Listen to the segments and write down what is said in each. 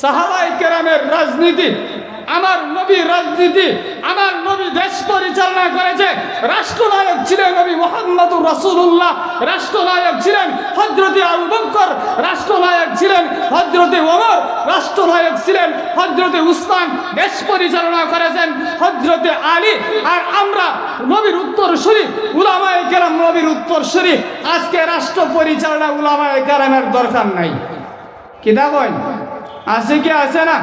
সাহাবাই কেরামের রাজনীতি, আমার নবী রাজনীতি, আমার নবী দেশ পরিচালনা করেছে, রাষ্ট্রনায়ক ছিলেন নবী মোহাম্মদ রসুল্লাহ রাষ্ট্রনায়ক ছিলেন হজরতে আবু বকর, রাষ্ট্রনায়ক ছিলেন হজরতে ওমর, রাষ্ট্রনায়ক ছিলেন হজরতে উসমান, দেশ পরিচালনা করেছেন হজরতে আলী, আর আমরা নবীর উত্তর শরীফ উলামায়ে কেরাম নবীর উত্তর শরীফ আজকে রাষ্ট্র পরিচালনা উলামায়ে কেরামের দরকার নাই। কিতাব আছে কি আছে না?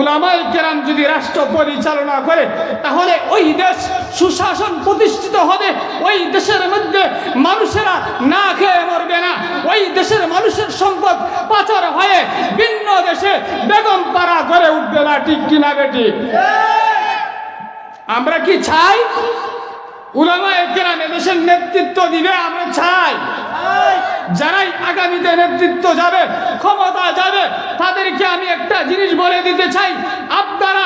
উলামাই কেরাম যদি রাষ্ট্র পরিচালনা করে, তাহলে ওই দেশ সুশাসন প্রতিষ্ঠিত হবে, ওই দেশের মধ্যে মানুষেরা না খেয়ে মরবে না, ওই দেশের মানুষের সম্পদ পাচার হয়ে ভিন্ন দেশে বেগম পাড়া গড়ে উঠবে না, ঠিক কিনা বেটি? আমরা কি চাই? উলামায়ে কেরাম এদেশের নেতৃত্ব দিবে, আমরা চাই। যারাই আগামীতে নেতৃত্ব যাবে, ক্ষমতা যাবে, তাদেরকে আমি একটা জিনিস বলে দিতে চাই। আপনারা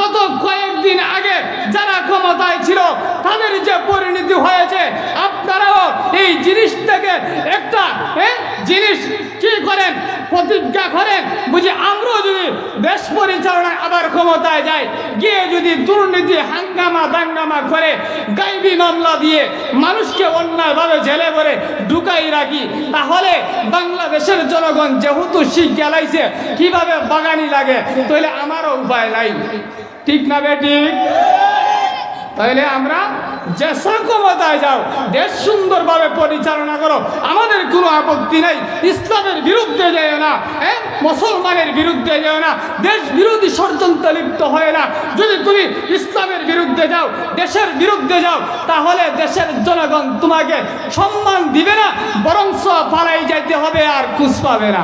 গত কয়েকদিন আগে যারা ক্ষমতায় ছিল, তাদের যে পরিণতি হয়েছে, আপনারাও এই জিনিস থেকে একটা জিনিস কি করেন? প্রতিজ্ঞা করেন বুঝি আমরাও যদি দেশ পরিচালনায় আবার ক্ষমতায় যাই, গিয়ে যদি দুর্নীতি, হাঙ্গামা, দাঙ্গামা করে, গাইবি মামলা দিয়ে মানুষকে অন্যায়ভাবে জেলে ভরে ঢুকাই রাখি, তাহলে বাংলাদেশের জনগণ যেহেতু শিখ গেলাইছে, কীভাবে বাগানি লাগে? তাহলে আমারও উপায় নাই। ঠিক না বেঠিক তাহলে আমরা যেসা ক্ষমতায় যাও, দেশ সুন্দরভাবে পরিচালনা করো। আমাদের কোনো আপত্তি নেই। ইসলামের বিরুদ্ধে যেও না হ্যাঁ? মুসলমানের বিরুদ্ধে যেও না, দেশ বিরোধী ষড়যন্ত্র লিপ্ত হয় না। যদি তুমি ইসলামের বিরুদ্ধে যাও, দেশের বিরুদ্ধে যাও, তাহলে দেশের জনগণ তোমাকে সম্মান দিবে না বরং পালাই যাইতে হবে আর খুশ পাবে না।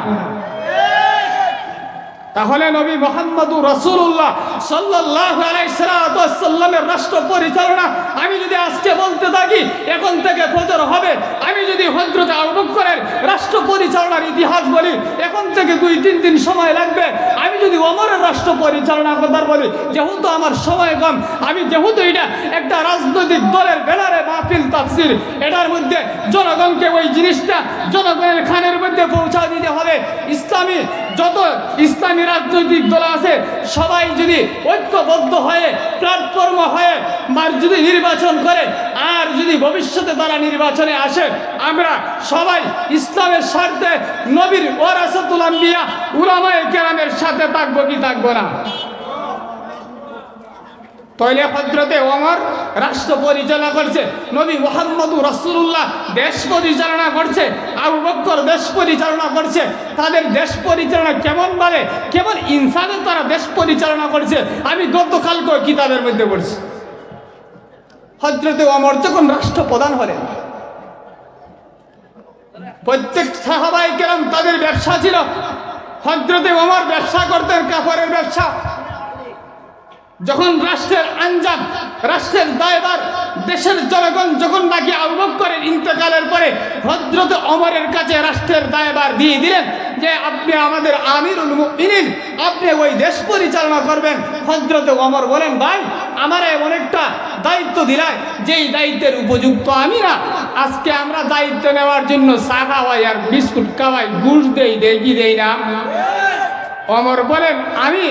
তাহলে নবী মোহাম্মদুর রসুল্লাহ সাল্লাহ আলাইসাল্লামের রাষ্ট্র পরিচালনা আমি যদি আজকে বলতে থাকি, এখন থেকে ফজর হবে। আমি যদি হজরত আবুবকরের রাষ্ট্র পরিচালনার ইতিহাস বলি, এখন থেকে দুই, তিন দিন সময় লাগবে। আমি যদি অমরের রাষ্ট্র পরিচালনার কথা বলি, যেহেতু আমার সময় কম, আমি যেহেতু এটা একটা রাজনৈতিক দলের ব্যানারে মাহফিল, তাফসির, এটার মধ্যে জনগণকে ওই জিনিসটা, জনগণের খানের মধ্যে পৌঁছা দিতে হবে। ইসলামী যত ইসলামী রাজনৈতিক দল আছে, সবাই যদি ঐক্যবদ্ধ হয়ে প্ল্যাটফর্ম হয়ে মার যদি নির্বাচন করে, আর যদি ভবিষ্যতে তারা নির্বাচনে আসে, আমরা সবাই ইসলামের স্বার্থে নবীর ওরাসতুল্লাম্বিয়া উলামায়ে কেরামের সাথে থাকব কি থাকব না? তৈলে ভদ্রতে ওমর রাষ্ট্র পরিচালনা করছে, নবী মোহাম্মদ রসুল্লাহ দেশ পরিচালনা করছে, আবু বক্কর দেশ পরিচালনা করছে, তাদের দেশ পরিচালনা কেমন ভাবে, কেমন ইনসানে তারা দেশ পরিচালনা করছে, আমি গতকালকে কিতাবের মধ্যে পড়ছি। হজরতে ওমর যখন রাষ্ট্রপ্রধান হলেন, প্রত্যেক সাহাবাই কেরাম তাদের ব্যবসা ছিল, হজরতে ওমর ব্যবসা করতেন কাপড়ের ব্যবসা। যখন রাষ্ট্রের আঞ্জাম, রাষ্ট্রের দায়বার দেশের জনগণ যখন নাকি আবুবক করেন ইন্তকালের পরে হজরত অমরের কাছে রাষ্ট্রের দায়বার দিয়ে দিলেন যে, আপনি আমাদের আমিরুল মুমিনিন, আপনি ওই দেশ পরিচালনা করবেন। হজরত অমর বলেন, ভাই, আমার এমন একটা দায়িত্ব দিলাম যেই দায়িত্বের উপযুক্ত আমি না। আজকে আমরা দায়িত্ব নেওয়ার জন্য চা খাওয়াই আর বিস্কুট খাওয়াই, ঘুষ দেই দেই কি দেই না? অমর বলেন, আমি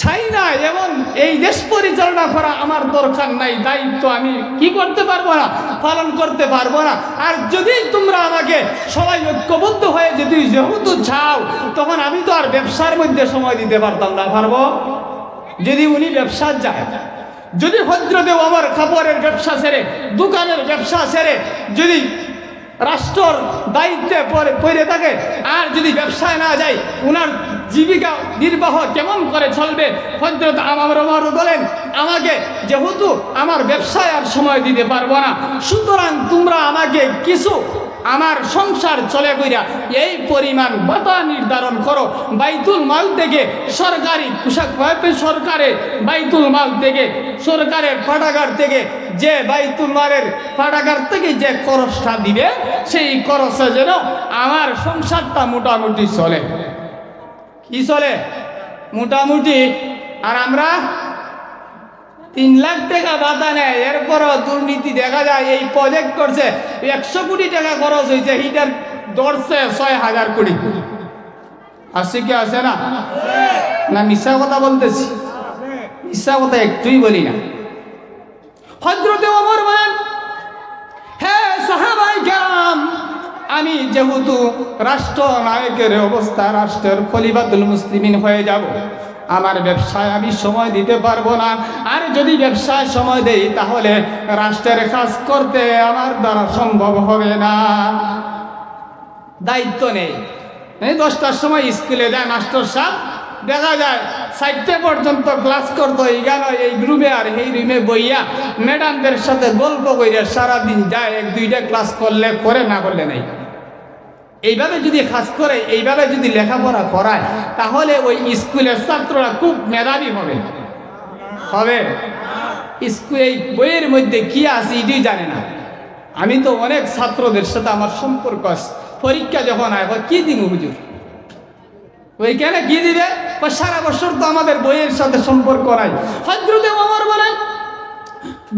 চাই না এমন এই দেশ পরিচালনা করা আমার দরকার নাই, দায়িত্ব আমি কি করতে পারব না, পালন করতে পারব না। আর যদি তোমরা আমাকে সবাই ঐক্যবদ্ধ হয়ে যদি যেহেতু চাও, তখন আমি তো আর ব্যবসার মধ্যে সময় দিতে পারতাম না, পারব? যদি উনি ব্যবসা যায়, যদি হজরতে আমার কাপড়ের ব্যবসা সেরে, দোকানের ব্যবসা সেরে, যদি রাষ্ট্রর দায়িত্বে পরে পড়ে থাকে, আর যদি ব্যবসায় না যায়, উনার জীবিকা নির্বাহ কেমন করে চলবে? হজরত আমার আমার বলেন, আমাকে যেহেতু আমার ব্যবসায় আর সময় দিতে পারব না, সুতরাং তোমরা আমাকে কিছু আমার সংসার চলে কইরা এই পরিমাণ বাতা নির্ধারণ করো। বাইতুল মাল থেকে সরকারি সরকারের বাইতুল মাল থেকে সরকারের পাঠাগার থেকে যে বাইতুল মালের পাঠাগার থেকে যে খরচটা দিবে, সেই খরচে যেন আমার সংসারটা মোটামুটি চলে। কি চলে? মোটামুটি। আর আমরা তিন লাখ টাকা বাধা নেয়। এরপরও দুর্নীতি দেখা যায়, এই প্রজেক্ট করছে। একশো কোটি টাকা খরচ হয়েছে হিটার ধরছে ছয় হাজার কোটি। আসে কি আসে না? না মিশা কথা বলতেছি। মিশা কথা একটুই বলি না। হজরতে আমি যেহেতু রাষ্ট্র নায়কের অবস্থা, রাষ্ট্রের খলিফাতুল মুসলিমিন হয়ে যাব, আমার ব্যবসায় আমি সময় দিতে পারব না। আর যদি ব্যবসায় সময় দেই, তাহলে রাষ্ট্রের কাজ করতে আমার দ্বারা সম্ভব হবে না। দায়িত্ব নেই। দশটার সময় স্কুলে যায় মাস্টার সাহেব, দেখা যায় চারটে পর্যন্ত ক্লাস করতো এই গান এই রুমে আর এই রুমে বইয়া ম্যাডামদের সাথে গল্প কইরা সারাদিন যায়, এক দুইটা ক্লাস করলে, করে না করলে নাই। এইভাবে যদি কাজ করে, এইভাবে যদি লেখাপড়া করায়, তাহলে ওই স্কুলের ছাত্ররা খুব মেধাবী হবে। হবে? স্কুল এই বইয়ের মধ্যে কি আছে এটি জানে না। আমি তো অনেক ছাত্রদের সাথে আমার সম্পর্ক আছে। পরীক্ষা যখন আয় কি দিন হুজুর? ওইখানে কি দিবে? সারা বছর তো আমাদের বইয়ের সাথে সম্পর্ক নাই। হজরতে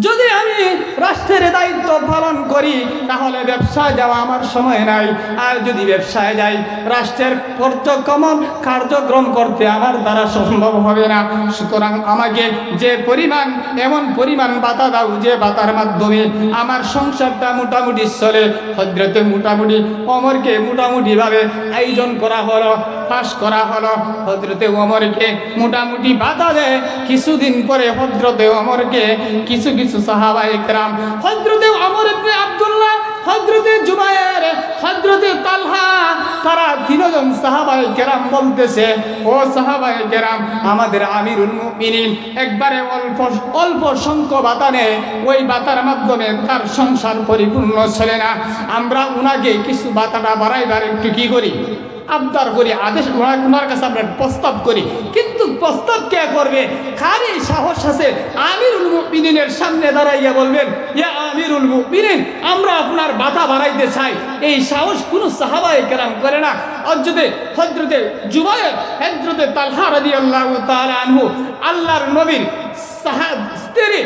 যদি আমি রাষ্ট্রের দায়িত্ব পালন করি, তাহলে ব্যবসায় যাওয়া আমার সময় নাই। আর যদি ব্যবসায় যাই, রাষ্ট্রের কার্যক্রমণ কার্যক্রম করতে আমার দ্বারা সম্ভব হবে না। সুতরাং আমাকে যে পরিমাণ, এমন পরিমাণ বাতা দাও যে বাতার মাধ্যমে আমার সংসারটা মোটামুটি চলে। হজরতে মোটামুটি অমরকে মোটামুটিভাবে আয়োজন করা হলো পাশ করা হলো। হজরতে অমরকে মোটামুটি বাধা দেয়। কিছুদিন পরে হজরতে অমরকে কিছু কিছু সাহাবা একরাম হজরতে অমর ইবনে আব্দুল্লাহ হজরতে জুবায়ের হজরতে তালহা, তারা তিনজন সাহাবাই কেরাম বলতেছে, ও সাহাবাই কেরাম, আমাদের আমিরুল মুমিনিন একবারে অল্প অল্প সংখ্য বাতা নেয় ওই বাতার মাধ্যমে তার সংসার পরিপূর্ণ চলে না। আমরা উনাকে কিছু বাতাটা বাড়াইবার একটু কি করি? আবদার করি, আদেশ ওনার কাছে আমরা প্রস্তাব করি। কিন্তু প্রস্তাব কে করবে? কার এই সাহস আছে, আমিরুল মুমিনিনের সামনে দাঁড়াইয়া বলবেন, ইয়া আমিরুল মুমিনিন, আমরা আপনার বাধা বাড়াইতে চাই। এই সাহস কোনো সাহাবায়ে কেরাম করে না। হজরতে হজরতে জুবায়ের হজরতে তালহা রাদিয়াল্লাহু তাআলা আনহু, আল্লাহর নবীর সাহাব স্ত্রী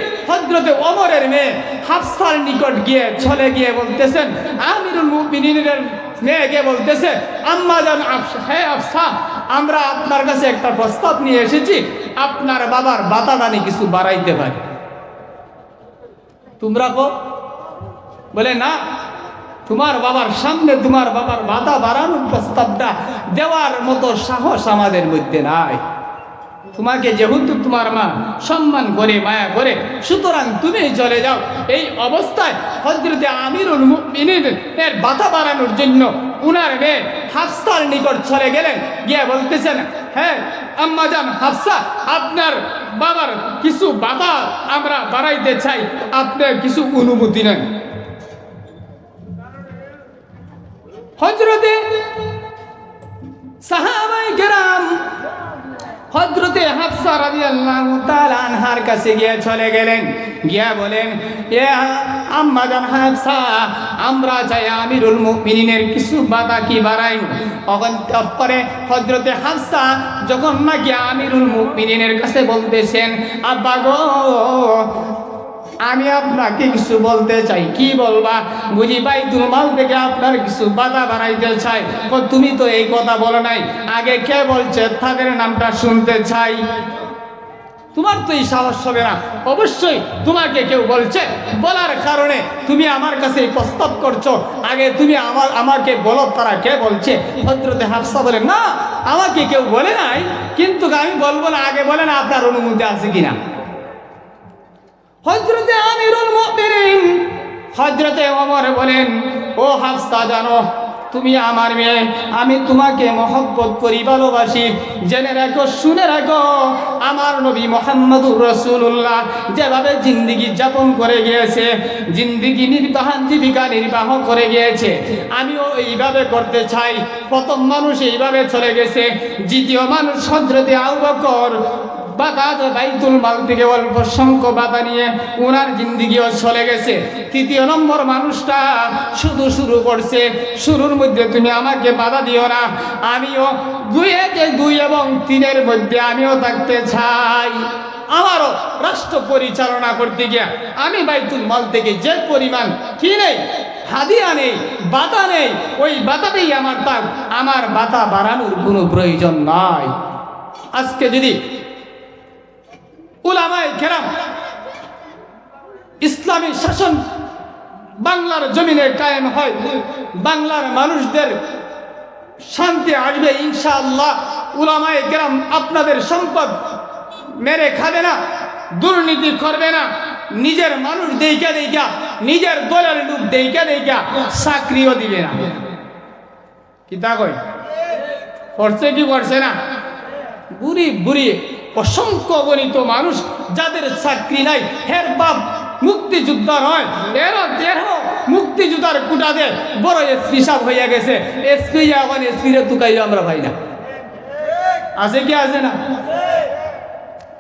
ওমরের মেয়ে হাফসার নিকট গিয়ে চলে গিয়ে বলতেছেন, আমিরুল মুমিনিনের মেয়েকে বলতেছে, আম্মা জান আফসা, হে আফসা, আমরা আপনার কাছে একটা প্রস্তাব নিয়ে এসেছি, আপনার বাবার বাতাদানি কিছু বাড়াইতে পারি। তোমরা কো? বলে, না, তোমার বাবার সামনে তোমার বাবার বাধা বাড়ানোর প্রস্তাবটা দেওয়ার মতো সাহস আমাদের মধ্যে নাই। তোমাকে যেহেতু তোমার মা সম্মান করে, মায়া করে, সুতরাং তুমি চলে যাও। এই অবস্থায় হজরতে আমিরুল এর বাধা বাড়ানোর জন্য উনার মেয়ে হাফসার নিকট চলে গেলেন। গিয়ে বলতেছেন হ্যাঁ আম্মাজান হাফসা, আপনার বাবার কিছু বাধা আমরা বাড়াইতে চাই। আপনার কিছু অনুমতি নেন। হজরতে সাহাবাই কেরাম হজরতে হাফসা রাদিয়াল্লাহু তাআলা আনহার কাছে গিয়ে চলে গেলেন। গিয়া বলেন, এ আম্মা জান হাফসা, আমরা চাই আমিরুল মুমিনিনের কিছু বাধা কি বাড়াই তারপরে হজরতে হাফসা যখন নাকি আমিরুল মুমিনিনের কাছে বলতেছেন, আব্বা গো আমি আপনাকে কিছু বলতে চাই। কি বলবা? বুঝি ভাই মাল থেকে আপনার কিছু বাধা বাড়াইতে চাই। তুমি তো এই কথা বলো নাই। আগে কে বলছে তাদের নামটা শুনতে চাই? তোমার তো এই সাহস হবে না। অবশ্যই তোমাকে কেউ বলছে। বলার কারণে তুমি আমার কাছে প্রস্তাব করছ। আগে তুমি আমার, আমাকে বলো তারা কে বলছে। ভদ্রতে হাফসা বলে, না, আমাকে কেউ বলে নাই। কিন্তু আমি বলব না, আগে বলে না আপনার অনুমতি আছে কিনা? হজরতে আমিরুল মুমিনিন। হজরতে ওমর বলেন, ও হাফসা, জানো, তুমি আমার মেয়ে, আমি তোমাকে মহব্বত করি, ভালোবাসি। জেনে রাখো, শুনে রাখো, আমার নবী মোহাম্মদুর রসুল্লাহ যেভাবে জিন্দিগি যাপন করে গিয়েছে, জিন্দিগি নির্বাহ জীবিকা নির্বাহ করে গিয়েছে, আমিও এইভাবে করতে চাই। প্রথম মানুষ এইভাবে চলে গেছে, দ্বিতীয় মানুষ হজরতে আউ বকর বাদাত বাইতুল মাল থেকে অল্প সংখ্য বাধা নিয়ে ওনার জিন্দিগিও চলে গেছে। তৃতীয় নম্বর মানুষটা শুধু শুরু করছে। শুরুর মধ্যে তুমি আমাকে বাধা দিও না। আমিও দুই একে দুই এবং তিনের মধ্যে আমিও থাকতে চাই। আমারও রাষ্ট্র পরিচালনা করতে গিয়া আমি বাইতুল মাল থেকে যে পরিমাণ কি নেই, হাদিয়া নেই বাতা নেই, ওই বাতাতেই আমার তার আমার বাতা বাড়ানোর কোনো প্রয়োজন নাই। আজকে যদি উলামায় কেরাম, ইসলামী শাসন বাংলার জমিনে কায়েম হয়। বাংলার মানুষদের শান্তি আসবে ইনশাআল্লাহ। উলামায়ে কেরাম আপনাদের সম্পদ মেরে খাবে না, দুর্নীতি করবে না। নিজের মানুষ দেইকা দেইকা নিজের দলের লোক দেইকা দেইকা চাকরিও দিবে না। কি তা কই করছে কি করছে না? বুড়ি বুড়ি। অসংখ্য গণিত মানুষ যাদের চাকরি নাই। হের বাপ মুক্তিযোদ্ধা নয় এর দেহ মুক্তিযোদ্ধার কুটাতে বড় এসপি সাপ হইয়া গেছে। এসপি এখন এসপি রে তুকাইলে আমরা ভাই না। আছে কি আছে না?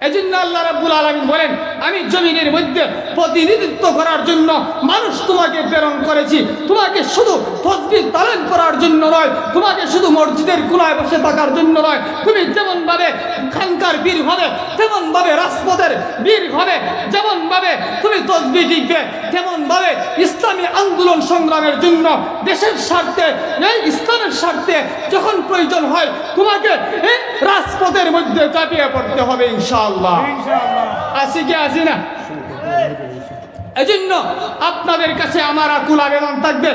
এজন্য আল্লাহ রাব্বুল আলামিন বলেন আমি জমিনের মধ্যে প্রতিনিধিত্ব করার জন্য মানুষ তোমাকে প্রেরণ করেছি। তোমাকে শুধু তসবিহ তালেন করার জন্য নয়, তোমাকে শুধু মসজিদের কুলায় বসে থাকার জন্য নয়। তুমি যেমনভাবে খানকার বীর হবে তেমন ভাবে রাজপথের বীর হবে, যেমনভাবে তুমি তসবিহ টিকবে তেমন ভাবে ইসলামী আন্দোলন সংগ্রামের জন্য দেশের স্বার্থে এই ইসলামের স্বার্থে যখন প্রয়োজন হয়, তোমাকে রাজপথের মধ্যে চাপিয়ে পড়তে হবে ইনশাআল্লাহ। আসি কি আসি না? এজন্য আপনাদের কাছে আমার আকুল আবেদন থাকবে।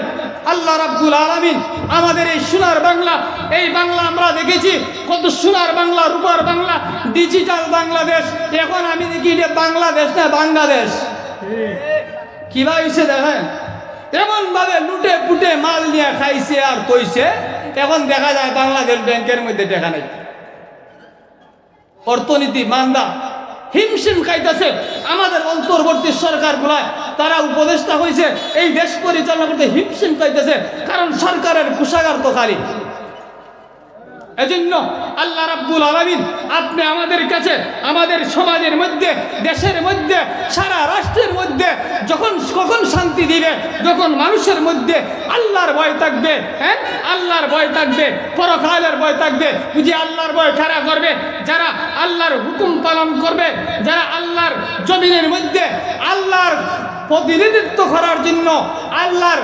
আল্লাহ রাব্বুল আলামিন আমাদের এই সোনার বাংলা, এই বাংলা আমরা দেখেছি, কত সোনার বাংলা, রূপার বাংলা ডিজিটাল বাংলাদেশ। এখন আমি দেখি এটা বাংলাদেশ না বাংলাদেশ। কি ভাইছে দেখেন? এমন ভাবে লুটে পুটে মাল নিয়ে খাইছে আর কইছে এখন দেখা যায় বাংলাদেশ ব্যাংকের মধ্যে দেখা নাই। অর্থনীতি মান্দা। হিমশিম খাইতেছে। আমাদের অন্তর্বর্তী সরকার গুলায় তারা উপদেষ্টা হয়েছে এই দেশ পরিচালনা করতে হিমশিম খাইতেছে, কারণ সরকারের কুষাগার তো খালি। এজন্য আল্লাহ রাব্বুল আলামিন, আপনি আমাদের কাছে, আমাদের সমাজের মধ্যে, দেশের মধ্যে, সারা রাষ্ট্রের মধ্যে যখন, কখন শান্তি দিবে, যখন মানুষের মধ্যে আল্লাহর ভয় থাকবে হ্যাঁ? আল্লাহর ভয় থাকবে, পরকালের ভয় থাকবে বুঝি আল্লাহর ভয় খাড়া করবে? যারা আল্লাহর হুকুম পালন করবে, যারা আল্লাহর জমিনের মধ্যে আল্লাহর প্রতিনিধিত্ব করার জন্য, আল্লাহর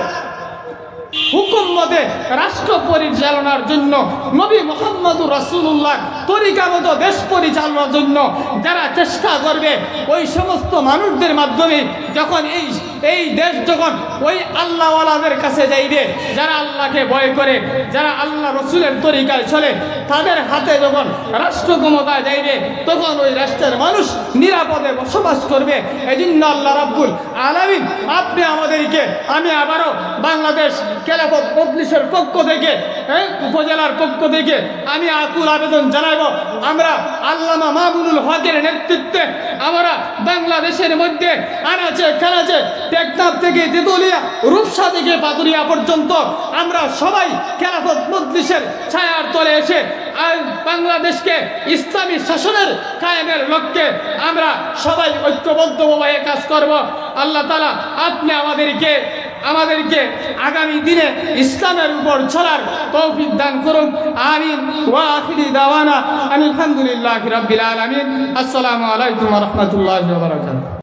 হুকুম মতে রাষ্ট্র পরিচালনার জন্য নবী মোহাম্মদুর রাসূলুল্লাহ তরিকা মতো দেশ পরিচালনার জন্য যারা চেষ্টা করবে ওই সমস্ত মানুষদের মাধ্যমে যখন এই এই দেশ যখন ওই আল্লাহওয়ালাদের কাছে যাইবে যারা আল্লাহকে ভয় করে যারা আল্লাহ রসুলের তরিকায় চলে তাদের হাতে যখন রাষ্ট্র ক্ষমতায় যাইবে তখন ওই রাষ্ট্রের মানুষ নিরাপদে বসবাস করবে। এই জন্য আল্লাহ রাব্বুল আলামিন আপনি আমাদেরকে আমি আবারও বাংলাদেশ খেলাফত মজলিসের পক্ষ থেকে হ্যাঁ, উপজেলার পক্ষ থেকে আমি আকুল আবেদন জানাব আমরা আল্লামা মাহবুবুল হকের নেতৃত্বে আমরা বাংলাদেশের মধ্যে আনাচে কানাচে টেকনাফ থেকে তেতুলিয়া, রূপসা থেকে পাতুরিয়া পর্যন্ত আমরা সবাই খেলাফত মজলিসের ছায়ার তলে এসে আর বাংলাদেশকে ইসলামী শাসনের কায়েমের লক্ষ্যে আমরা সবাই ঐক্যবদ্ধভাবে কাজ করব। আল্লাহ তালা আপনি আমাদেরকে আমাদেরকে আগামী দিনে ইসলামের উপর চলার তৌফিক দান করুন। আমিন। ওয়া আখিরি দাওয়ানা আলহামদুলিল্লাহ রাব্বিল আলামিন। আসসালামু আলাইকুম রাহমাতুল্লাহি